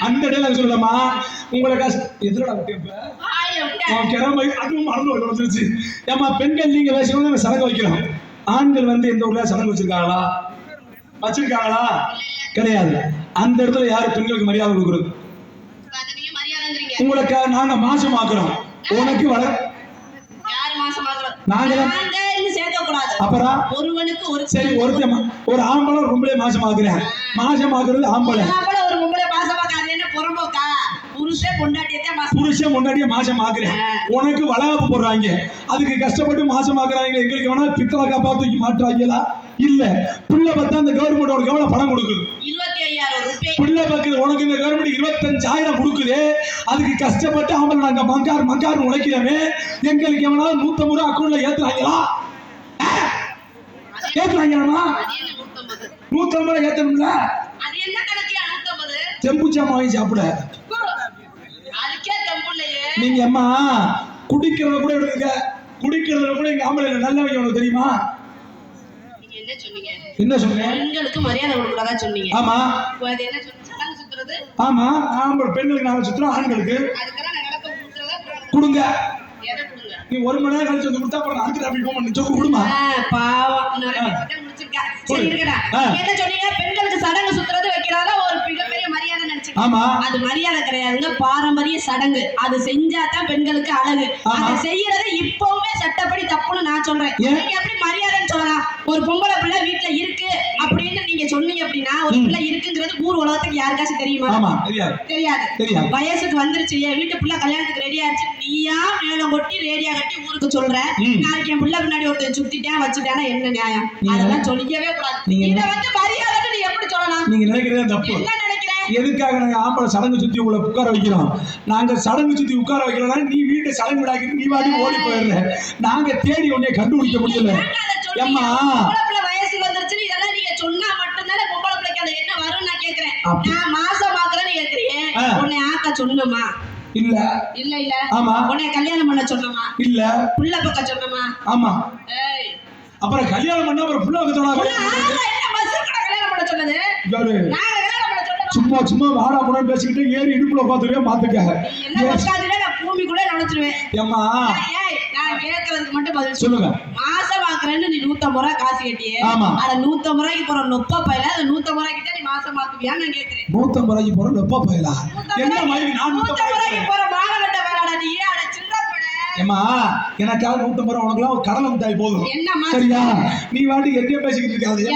அந்த இடையில சொல்லலாமா உங்களை எதிரடா கிளம்ப அதுவும் மறந்து வந்துருச்சு. ஏமா பெண்கள் நீங்க நம்ம சடங்கு வைக்கிறோம். ஆண்கள் வந்து எந்த ஊர்ல சடங்கு வச்சிருக்காங்களா? வச்சிருக்காங்களா? கிடையாது. அந்த இடத்துல யாரு பெண்களுக்கு மரியாதை கொடுக்குறது? நீங்க. உங்களுக்கு நாங்க மாசமாக்குறோம். உனக்கு வள. அப்புறம் ஒருவனுக்கு ஒரு சரி ஒருத்தன் ஒரு ஆம்பளை ரொம்பவே மாசமாக்குறேன். மாசமாக்குறது ஆம்பளை. ஆம்பளை ஒரு பொம்பளை மாசமாக்காது என்ன புறம்போக்கா? புருஷன் பொண்டாட்டியத்தான் மாசம் மாசமாக்குறேன் உனக்கு வளகாப்பு போடுறாங்க. அதுக்கு கஷ்டப்பட்டு மாசமாக்குறாங்க எங்களுக்கு வேணா பித்தளை காப்பா தூக்கி மாட்டுறாங்களா? இல்ல. பிள்ளை பார்த்தா அந்த கவர்மெண்ட் உனக்கு எவ்வளவு பணம் கொடுக்குது. பிள்ளை பார்க்குது உனக்கு இந்த கவர்மெண்ட் இருபத்தஞ்சாயிரம் கொடுக்குது. அதுக்கு கஷ்டப்பட்டு ஆம்பளை நாங்க மங்கார் மங்கார் உழைக்கிறோமே. எங்களுக்கு எவனாவது நூத்தம்பது ரூபா அக்கௌண்ட்ல ஏத்துறாங்களா? ஏத்துறாங்களா நூத்தம்பது? ரூபா ஏத்தணும்ல? நூத்தம்பது? செம்புச்சாம வாங்கி சாப்பிட. நீங்க அம்மா குடிக்கிறத கூட எடுங்க குடிக்கிறதுல கூட எங்க ஆம்பளை நல்லவங்க உனக்கு தெரியுமா? என்ன சொன்னீங்க? என்ன பெண்களுக்கு மரியாதை கொடுக்கறதா சொன்னீங்க. ஆமா. அது என்ன சொன்னீங்க? சுத்துறது? ஆமா. ஆம்பளை பெண்களுக்கு நாங்க சுத்துறோம் ஆண்களுக்கு. கொடுங்க. நீ ஒரு மணி நேரம் கழிச்சு வந்து கொடுத்தா அப்புறம் அடுத்து அப்படி போக சொல்லி கொடுமா? பாவம். நிறைய பேர் ஆமா. அது மரியாதை கிடையாதுங்க பாரம்பரிய சடங்கு. அது செஞ்சாதான் பெண்களுக்கு அழகு. அது செய்யறது இப்பவுமே சட்டப்படி தப்புன்னு நான் சொல்றேன்? நீங்க எப்படி மரியாதைன்னு சொல்லலாம்? ஒரு பொம்பளை பிள்ளை வீட்டுல இருக்கு அப்படின்னு நீங்க சொன்னீங்க அப்படின்னா ஒரு. பிள்ளை இருக்குங்கிறது ஊர் உலகத்துக்கு யாருக்காச்சும் தெரியுமா? தெரியாது. வயசுக்கு வந்துருச்சு. என் வீட்டு புள்ள கல்யாணத்துக்கு ரெடி ஆச்சு நீயா மேலம் கொட்டி ரேடியா கட்டி ஊருக்கு சொல்ற. நாளைக்கு என் புள்ள பின்னாடி ஒருத்தன் சுத்திட்டேன் வச்சுட்டானா என்ன நியாயம்? அதெல்லாம் சொல்லிக்கவே கூடாது. இத வந்து மரியாதைன்னு நீ எப்படி சொல்லலாம்? நீங்க நினைக்கிறதே தப்பு. எதுக்காக நாங்க ஆம்பளை சடங்கு சுத்தி உங்களை உட்கார வைக்கிறோம்? நாங்க சடங்கு சுத்தி உட்கார வைக்கிறோம்னா நீ வீட்டை சடங்கு விடாக்கிட்டு நீ வாடி ஓடி போயிடுற. நாங்க தேடி உன்னை கண்டுபிடிக்க முடியல? ஏம்மா? வயசுக்கு வந்துருச்சுன்னு இதெல்லாம் நீங்க சொன்னா மட்டும்தானே பொம்பளை பிள்ளைக்கு அந்த என்ன வரும்னு நான் கேக்குறேன். நான் மாசம் பாக்குறேன்னு கேக்குறீங்க. ஆ. உன்னை ஆக்க சொன்னமா இல்ல. இல்ல இல்ல. ஆமா. உன்னை கல்யாணம் பண்ண சொன்னமா இல்ல. புள்ள பக்கம் சொன்னமா ஆமா. ஏய். அப்புறம் கல்யாணம் பண்ணா அப்புறம் புள்ள கூட கல்யாணம் பண்ண சொன்னது சொன்னாரு நாங்க கல்யாணம் பண்ண சொன்னோம் சும்மா சும்மா வாடா போனா பேசிக்கிட்டு ஏறி இடுப்புல பாத்துருவே பாத்துக்க என்ன உட்காந்துல நான் பூமி கூட நுழைச்சிருவேன் ஏம்மா? ஏய் நான் கேட்கறதுக்கு மட்டும் பதில் சொல்லு. சொல்லுங்க. மாசம் வாக்குறேன்னு நீ நூத்தம்பது ரூபா காசு கட்டியே. அத நூத்தம்பது ரூபாய்க்கு போற நொப்ப பையில? அந்த நூத்தம்பது ரூபாய்க்கு நீ மாசம் வாக்குவியான்னு நான் கேக்குறேன் நூத்தம்பது ரூபாய்க்கு போற லொப்ப பயலா? என்ன மாதிரி நான் நூத்தம்பது ரூபாய்க்கு மானகட்ட வேலைடா நீ? அட சில்லற ஏம்மா எனக்காக நூத்தம்பது ரூபா உனக்குலாம் ஒரு கடலை மிட்டாய் போதும். சரியா? நீ வாட்டி எங்கேயோ பேசிக்கிட்டு இருக்காது.